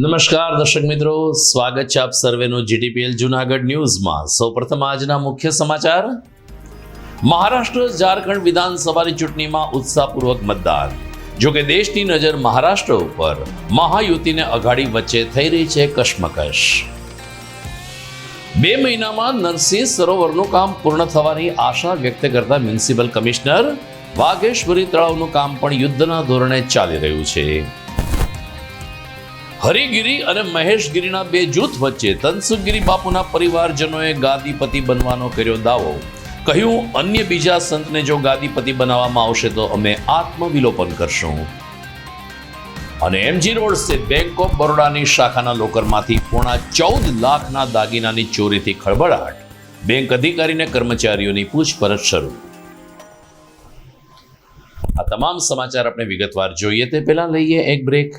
નમસ્કાર, દર્શક મિત્રો. સ્વાગત છે આપ સર્વેનું જીટીપીએલ જુનાગઢ ન્યૂઝમાં. સૌપ્રથમ આજના મુખ્ય સમાચાર. મહારાષ્ટ્ર ઝારખંડ વિધાનસભાની ચૂંટણીમાં ઉત્સાહપૂર્વક મતદાન. જોકે દેશની નજર મહારાષ્ટ્ર ઉપર, મહાયુતિને અઘાડી વચ્ચે થઈ રહી છે કશમકશ. બે મહિનામાં નરસિંહ સરોવરનું કામ પૂર્ણ થવાની આશા વ્યક્ત કરતા મ્યુનિસિપલ કમિશનર વાઘેશ્વરી તળાવનું કામ પણ યુદ્ધના ધોરણે ચાલી રહ્યું છે. હરિગીરી અને મહેશગીરીના બે જૂથ વચ્ચે તનસુખગીરી બાપુના પરિવારજનોએ ગાદીપતિ બનવાનો કર્યો દાવો. કહ્યું, અન્ય બીજા સંતને જો ગાદીપતિ બનાવવામાં આવશે તો અમે આત્મવિલોપન કરશું. અને એમજી રોડ સ્થિત બેંક ઓફ બરોડાની શાખાના લોકરમાંથી પોણા ચૌદ લાખના દાગીનાની ચોરીથી ખળબળાટ બેંક અધિકારીને કર્મચારીઓની પૂછપરછ શરૂ. આ તમામ સમાચાર આપણે વિગતવાર જોઈએ તે પહેલા લઈએ એક બ્રેક.